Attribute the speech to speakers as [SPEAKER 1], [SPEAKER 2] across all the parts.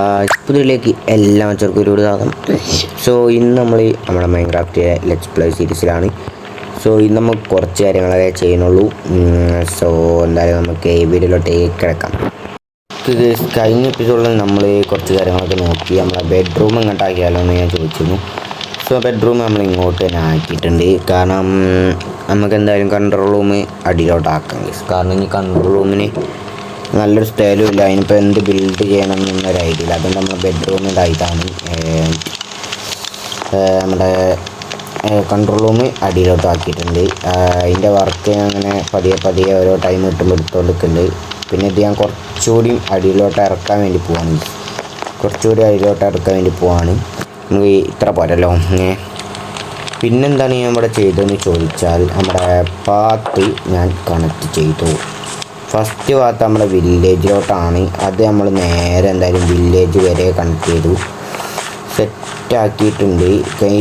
[SPEAKER 1] പുതിയതിലേക്ക് എല്ലാ മച്ചർക്കും ഒരു സ്വാഗതം. സോ ഇന്ന് നമ്മൾ നമ്മുടെ മൈൻക്രാഫ്റ്റിലെ ലെറ്റ്സ് പ്ലേ സീരീസിലാണ് സോ ഇന്ന് നമുക്ക് കുറച്ച് കാര്യങ്ങളൊക്കെ ചെയ്യുന്നുള്ളൂ. സോ എന്തായാലും നമുക്ക് ഈ വീഡിയോയിലോട്ടേ കിടക്കാം. ഇത് കഴിഞ്ഞ എപ്പിസോഡിൽ നമ്മൾ കുറച്ച് കാര്യങ്ങളൊക്കെ നോക്കി. നമ്മളെ ബെഡ്റൂം എങ്ങോട്ടാക്കിയാലോ എന്ന് ഞാൻ ചോദിച്ചിരുന്നു. സോ ബെഡ്റൂം നമ്മൾ ഇങ്ങോട്ട് തന്നെ ആക്കിയിട്ടുണ്ട്. കാരണം നമുക്ക് എന്തായാലും കൺട്രോൾ റൂം അടിയിലോട്ടാക്കാം. കാരണം ഈ കൺട്രോൾ റൂമിന് നല്ലൊരു സ്ഥലവും ഇല്ല. അതിനിപ്പോൾ എന്ത് ബിൽഡ് ചെയ്യണം എന്നൊരു ഐഡിയ ഇല്ല. അതുകൊണ്ട് നമ്മൾ ബെഡ്റൂമിന്റെ ആയിട്ടാണ് നമ്മുടെ കൺട്രോൾ റൂം അടിയിലോട്ട് ആക്കിയിട്ടുണ്ട്. അതിന്റെ വർക്ക് അങ്ങനെ പതിയെ പതിയെ ഓരോ ടൈം കിട്ടുമ്പോൾ എടുത്തുകൊടുക്കുന്നുണ്ട് പിന്നെ ഇത് ഞാൻ കുറച്ചുകൂടി അടിയിലോട്ട് ഇറക്കാൻ വേണ്ടി പോവാണ്. കുറച്ചുകൂടി അടിയിലോട്ട് ഇറക്കാൻ വേണ്ടി പോവാണ്. നമുക്ക് ഇത്ര പോരല്ലോ. പിന്നെന്താണ് ഞാൻ ഇവിടെ ചെയ്തതെന്ന് ചോദിച്ചാൽ നമ്മുടെ പാത്ത് ഞാൻ കണക്ട് ചെയ്തു. ഫസ്റ്റ് ഭാഗത്ത് നമ്മുടെ വില്ലേജിലോട്ടാണ് അത് നമ്മൾ നേരെ എന്തായാലും വില്ലേജ് വരെ കണക്ട് ചെയ്തു. സെറ്റാക്കിയിട്ടുണ്ട്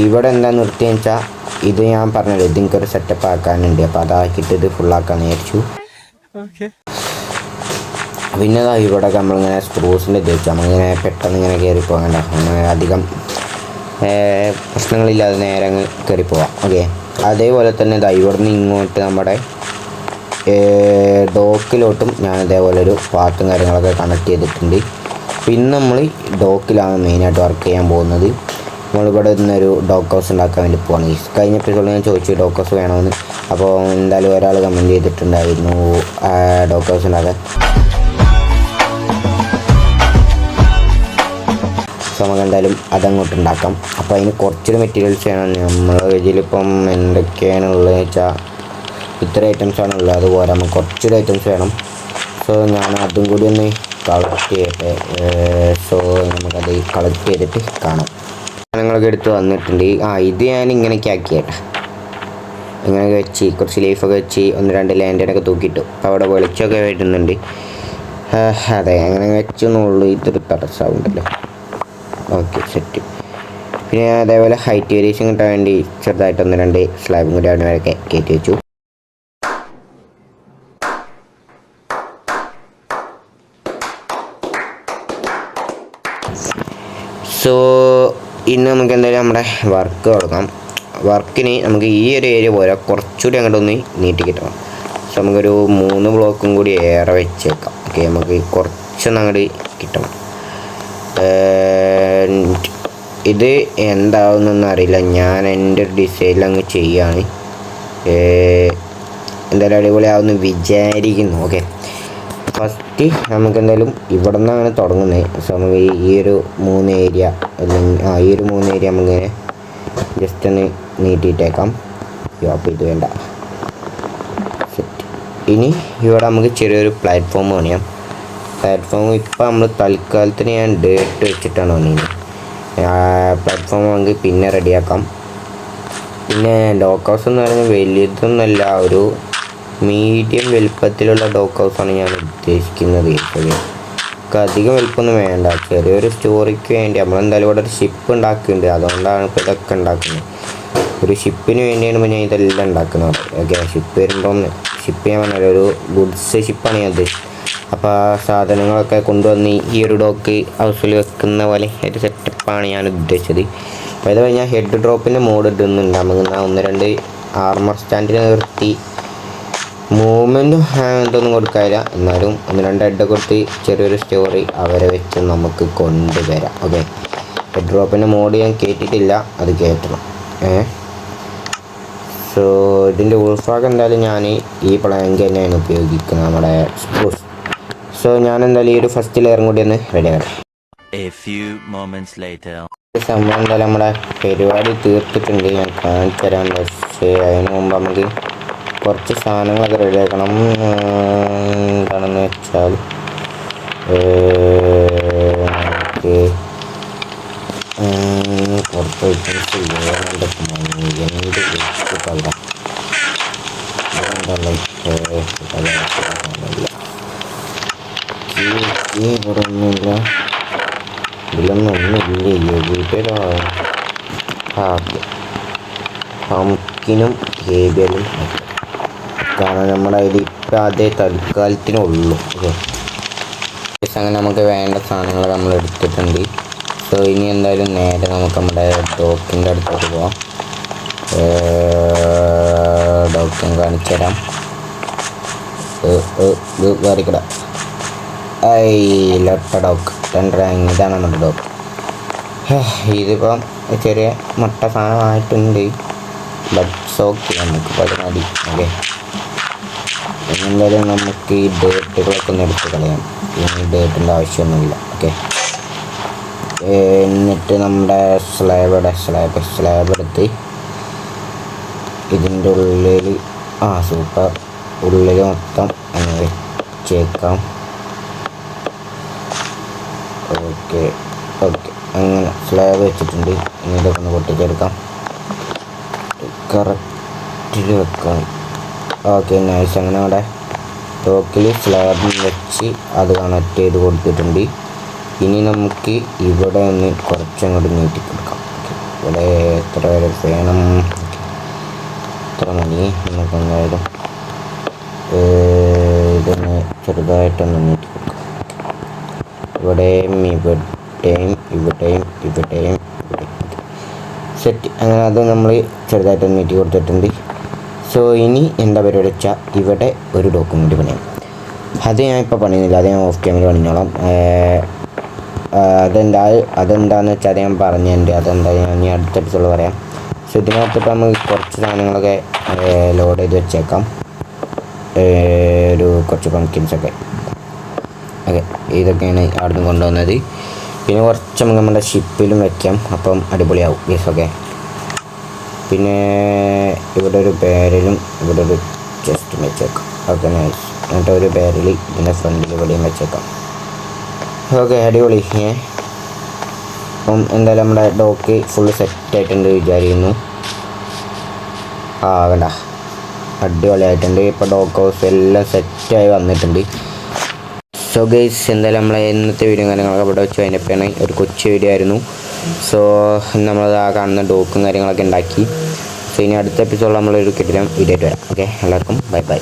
[SPEAKER 1] ഇവിടെ എന്താ നിർത്തിയെന്ന് വെച്ചാൽ ഇത് ഞാൻ പറഞ്ഞത് ഇത് എനിക്കൊരു സെറ്റപ്പ് ആക്കാനുണ്ട്. അപ്പോൾ അതാക്കിയിട്ട് ഇത് ഫുള്ളാക്കാന്ന് വിചാരിച്ചു. പിന്നെ ഇവിടെ നമ്മളിങ്ങനെ സ്ക്രൂസിന്റെ ഇത് വെച്ചു. നമ്മളിങ്ങനെ പെട്ടെന്ന് ഇങ്ങനെ കയറി പോകണ്ട അങ്ങനെ അധികം പ്രശ്നങ്ങളില്ലാതെ നേരെ അങ്ങ് കയറി പോവാം. ഓക്കെ അതേപോലെ തന്നെ ദാ ഇവിടുന്ന് ഇങ്ങോട്ട് നമ്മുടെ ഡോക്കിലോട്ടും ഞാൻ ഇതേപോലെ ഒരു പാർട്ടും കാര്യങ്ങളൊക്കെ കണക്ട് ചെയ്തിട്ടുണ്ട്. പിന്നെ നമ്മൾ ഡോക്കിലാണ് മെയിനായിട്ട് വർക്ക് ചെയ്യാൻ പോകുന്നത്. നമ്മളിവിടെ നിന്നൊരു ഡോക്ക് ഹൗസ് ഉണ്ടാക്കാൻ വേണ്ടി പോകണം കഴിഞ്ഞ എപ്പിസോഡിൽ ഞാൻ ചോദിച്ചു ഡോക്ക് ഹൗസ് വേണമെന്ന് അപ്പോൾ എന്തായാലും ഒരാൾ കമന്റ് ചെയ്തിട്ടുണ്ടായിരുന്നു ഡോക്ക് ഹൗസ് ഉണ്ടാക്കാൻ. നമുക്ക് എന്തായാലും അതങ്ങോട്ട് ഉണ്ടാക്കാം. അപ്പോൾ അതിന് കുറച്ചൊരു മെറ്റീരിയൽസ് വേണം. നമ്മളെ ഇതിലിപ്പം എന്തൊക്കെയാണ് ഉള്ളത് വെച്ചാൽ ഇത്ര ഐറ്റംസ് ആണ് ഉള്ളത് അതുപോലെ നമുക്ക് കുറച്ചൊരു ഐറ്റംസ് വേണം. സോ ഞാൻ അതും കൂടി ഒന്ന് കളക്ട് ചെയ്യട്ടെ. സോ നമുക്കത് കളക്ട് ചെയ്തിട്ട് കാണാം. സാധനങ്ങളൊക്കെ എടുത്ത് വന്നിട്ടുണ്ട്. ആ ഇത് ഞാൻ ഇങ്ങനെയൊക്കെ ആക്കിയേട്ടാ ഇങ്ങനെയൊക്കെ വെച്ച് കുറച്ച് ലൈഫൊക്കെ വെച്ച് ഒന്ന് രണ്ട് ലാൻഡിനൊക്കെ തൂക്കിയിട്ടു. അപ്പോൾ അവിടെ വെളിച്ചമൊക്കെ വരുന്നുണ്ട്. അതെ അങ്ങനെ വെച്ചെന്നുള്ളൂ ഇതൊരു തടസ്സമുണ്ടല്ലോ ഓക്കെ സെറ്റ് പിന്നെ അതേപോലെ ഹൈറ്റ് വേരിയേഷൻ കിട്ടാൻ വേണ്ടി ചെറുതായിട്ട് ഒന്ന് രണ്ട് സ്ലാബും കൂടി അവിടെ വരെ കയറ്റി വെച്ചു. സോ ഇന്ന് നമുക്ക് എന്തായാലും നമ്മുടെ വർക്ക് തുടങ്ങാം. വർക്കിന് നമുക്ക് ഈ ഒരു ഏരിയ പോരാ കുറച്ചുകൂടി അങ്ങോട്ട് ഒന്ന് നീട്ടി കിട്ടണം. സോ നമുക്കൊരു മൂന്ന് ബ്ലോക്കും കൂടി ഏറെ വെച്ചേക്കാം. ഓക്കെ നമുക്ക് കുറച്ചൊന്നും അങ്ങോട്ട് കിട്ടണം. ഇത് എന്താവുന്നൊന്നും അറിയില്ല. ഞാൻ എന്റെ ഒരു ഡിസൈനിൽ അങ്ങ് ചെയ്യാണ്. ഏർ, എന്തായാലും അടിപൊളിയാവുമെന്ന് വിചാരിക്കുന്നു. ഓക്കെ ഫസ്റ്റ് നമുക്ക് എന്തായാലും ഇവിടെ നിന്നാണ് തുടങ്ങുന്നത് സോ നമുക്ക് ഈ- ഒരു മൂന്ന് ഏരിയ അല്ലെങ്കിൽ ആ ഈ ഒരു മൂന്ന് ഏരിയ നമുക്കിങ്ങനെ ജസ്റ്റ് ഒന്ന് നീട്ടിയിട്ടേക്കാം. യോപ്പ് ഇത് വേണ്ട. ഇനി ഇവിടെ നമുക്ക് ചെറിയൊരു പ്ലാറ്റ്ഫോം പണിയാം. പ്ലാറ്റ്ഫോം ഇപ്പോൾ നമ്മൾ തൽക്കാലത്തിന് ഞാൻ ഡേറ്റ് വെച്ചിട്ടാണ് പണിയുന്നത്. പ്ലാറ്റ്ഫോം നമുക്ക് പിന്നെ റെഡിയാക്കാം പിന്നെ ലോക്ക് ഹൗസ് എന്ന് പറയുന്നത് വലിയതൊന്നുമല്ല ഒരു മീഡിയം വലുപ്പത്തിലുള്ള ഡോക്ക് ഹൗസാണ് ഞാൻ ഉദ്ദേശിക്കുന്നത്. നമുക്ക് അധികം വലുപ്പമൊന്നും വേണ്ട. ചെറിയൊരു സ്റ്റോറിക്ക് വേണ്ടി നമ്മളെന്തായാലും ഇവിടെ ഒരു ഷിപ്പ് ഉണ്ടാക്കുന്നുണ്ട് അതുകൊണ്ടാണ് ഇപ്പോൾ ഇതൊക്കെ ഉണ്ടാക്കുന്നത്. ഒരു ഷിപ്പിന് വേണ്ടിയാണ് ഞാൻ ഇതെല്ലാം ഉണ്ടാക്കുന്നത്. ഓക്കെ ഷിപ്പ് വരുമ്പം ഷിപ്പ് ഞാൻ പറഞ്ഞാൽ ഒരു ഗുഡ്സ് ഷിപ്പാണ് ഞാൻ ഉദ്ദേശിച്ചത്. അപ്പോൾ ആ സാധനങ്ങളൊക്കെ കൊണ്ടുവന്ന് ഈ ഒരു ഡോക്ക് ഹൗസിൽ വെക്കുന്ന പോലെ ഒരു സെറ്റപ്പാണ് ഞാൻ ഉദ്ദേശിച്ചത്. അപ്പോൾ ഇത് കഴിഞ്ഞാൽ ഹെഡ് ഡ്രോപ്പിന്റെ മോഡ് ഇടുന്നുണ്ട്. നമുക്ക് ഒന്ന് രണ്ട് ആർമർ സ്റ്റാൻഡിൽ നിർത്തി മൂവ്മെന്റും ഹാൻഡൊന്നും കൊടുക്കാറില്ല എന്നാലും ഒന്ന് രണ്ട് ഹെഡ് കൊടുത്ത് ചെറിയൊരു സ്റ്റോറി അവരെ വെച്ച് നമുക്ക് കൊണ്ടുവരാം. ഓക്കെ ഹെഡ് ഡ്രോപ്പിന്റെ മോഡ് ഞാൻ കയറ്റിയിട്ടില്ല അത് കയറ്റണം ഏ? സോ ഇതിന്റെ ഉൾഭാഗം എന്തായാലും ഞാൻ ഈ പ്ലാങ്ക് തന്നെയാണ് ഉപയോഗിക്കുന്നത് നമ്മുടെ സ്പ്രൂസ് സോ ഞാൻ എന്തായാലും ഈ ഒരു ഫസ്റ്റ് ലെയറും കൂടി ഒന്ന് റെഡി ആക്കാം സംഭവം എന്തായാലും നമ്മുടെ പരിപാടി തീർത്തിട്ടുണ്ട്. ഞാൻ കാണിച്ചു തരാം പക്ഷേ അതിന് മുമ്പ് നമുക്ക് കുറച്ച് സാധനങ്ങളൊക്കെ റെഡിയാക്കണം എന്താണെന്ന് വെച്ചാൽ നമുക്ക് കുറച്ച് ഐറ്റംസ് ഓക്കെ. പംകിനും ഹേബിയലും കാരണം നമ്മുടെ അതിൽ ഇപ്പം അതേ തൽക്കാലത്തിനുള്ളൂ അങ്ങനെ നമുക്ക് വേണ്ട സാധനങ്ങൾ നമ്മൾ എടുത്തിട്ടുണ്ട്. സോ ഇനി എന്തായാലും നേരെ നമുക്ക് നമ്മുടെ ഡോക്കിന്റെ അടുത്തോട്ട് പോവാം. ഡോക്ടറും കാണിച്ചു തരാം. വേറിക്കട ഐ ലൊട്ട ഡോക്ക്. രണ്ടരാങ് ഇതാണ് നമ്മുടെ ഡോക്ക്. ഇതിപ്പം ചെറിയ മുട്ട സാധനമായിട്ടുണ്ട്. ബട്ട് സോക്ക് നമുക്ക് പതിനാല് ഓക്കെ. എന്തായാലും നമുക്ക് ഈ ഡേറ്റുകളൊക്കെ ഒന്ന് എടുത്ത് കളയാം. ഇനി ഡേറ്റിന്റെ ആവശ്യമൊന്നുമില്ല. ഓക്കെ എന്നിട്ട് നമ്മുടെ സ്ലാബിടെ സ്ലാബ് സ്ലാബ് എടുത്ത് ഇതിന്റെ ഉള്ളിൽ ആ സൂപ്പർ ഉള്ളിൽ മൊത്തം അങ്ങ് വെച്ചേക്കാം. ഓക്കെ ഓക്കെ അങ്ങനെ സ്ലാബ് വെച്ചിട്ടുണ്ട്. ഇനി ഇതൊക്കെ ഒന്ന് പൊട്ടിച്ചെടുക്കാം. കറക്റ്റിൽ വെക്കാം. ഓക്കെ നൈസ് അങ്ങനെ അവിടെ ടോക്കിൽ സ്ലാബിൽ വെച്ച് അത് കണക്ട് ചെയ്ത് കൊടുത്തിട്ടുണ്ട്. ഇനി നമുക്ക് ഇവിടെ ഒന്ന് കുറച്ചങ്ങോട്ട് നീട്ടി കൊടുക്കാം. ഇവിടെ എത്ര വരെ വേണം? എത്ര മണി? നമുക്ക് എന്തായാലും ഇതൊന്ന് ചെറുതായിട്ടൊന്ന് നീട്ടി കൊടുക്കാം ഇവിടെയും ഇവിടെയും ഇവിടെയും ഇവിടെയും. സെറ്റ് അങ്ങനെ അത് നമ്മൾ ചെറുതായിട്ടൊന്ന് നീട്ടി കൊടുത്തിട്ടുണ്ട് സോ ഇനി എന്താ പരിപാടി വെച്ചാൽ ഇവിടെ ഒരു ഡോക്യുമെന്റ് പണിയാം. അത് ഞാൻ ഇപ്പോൾ പണിയുന്നില്ല അത് ഞാൻ ഓഫ് ക്യാമറ പണിഞ്ഞോളാം. അതെന്താ അതെന്താന്ന് വെച്ചാൽ അത് ഞാൻ പറഞ്ഞിട്ടുണ്ട് അതെന്താ ഞാൻ ഇനി അടുത്ത എപ്പിസോഡ് പറയാം. സോ ഇതിനകത്തിപ്പോൾ നമുക്ക് കുറച്ച് സാധനങ്ങളൊക്കെ ലോഡ് ചെയ്ത് വെച്ചേക്കാം. ഒരു കുറച്ച് പംകിൻസൊക്കെ ഓക്കെ ഇതൊക്കെയാണ് അവിടുന്ന് കൊണ്ടുവന്നത്. പിന്നെ കുറച്ച് നമുക്ക് നമ്മുടെ ഷിപ്പിലും വയ്ക്കാം അപ്പം അടിപൊളിയാവും. യെസ് ഓക്കെ പിന്നെ ഇവിടെ ഒരു ബാരലും ഇവിടെ ഒരു ചെസ്റ്റും വെച്ചേക്കാം. ഓക്കെ നൈസ് എന്നിട്ട് ഒരു ബാരൽ ഇതിന്റെ ഫ്രണ്ടിൽ ഇവിടെയും വെച്ചേക്കാം. ഓക്കെ അടിപൊളി. ഏ? അപ്പം എന്തായാലും നമ്മുടെ ഡോക്ക് ഫുള്ള് സെറ്റായിട്ടുണ്ട് വിചാരിക്കുന്നു. ആ വേണ്ട. അടിപൊളിയായിട്ടുണ്ട്. ഇപ്പോൾ ഡോക്ക് ഹൗസ് എല്ലാം സെറ്റായി വന്നിട്ടുണ്ട്. സോ ഗൈസ് എന്തായാലും നമ്മളെ ഇന്നത്തെ വീഡിയോ കാര്യങ്ങളൊക്കെ ഇവിടെ വെച്ച് അതിന്റെ ഒരു കൊച്ചു വീഡിയോ ആയിരുന്നു. സോ നമ്മളത് ആ കാണുന്ന ഡോക്കും കാര്യങ്ങളൊക്കെ ഉണ്ടാക്കി. സോ ഇനി അടുത്ത എപ്പിസോഡിൽ നമ്മളൊരു കിട്ടില്ല വീഡിയോ ആയിട്ട് വരാം. ഓക്കെ എല്ലാവർക്കും ബൈ ബൈ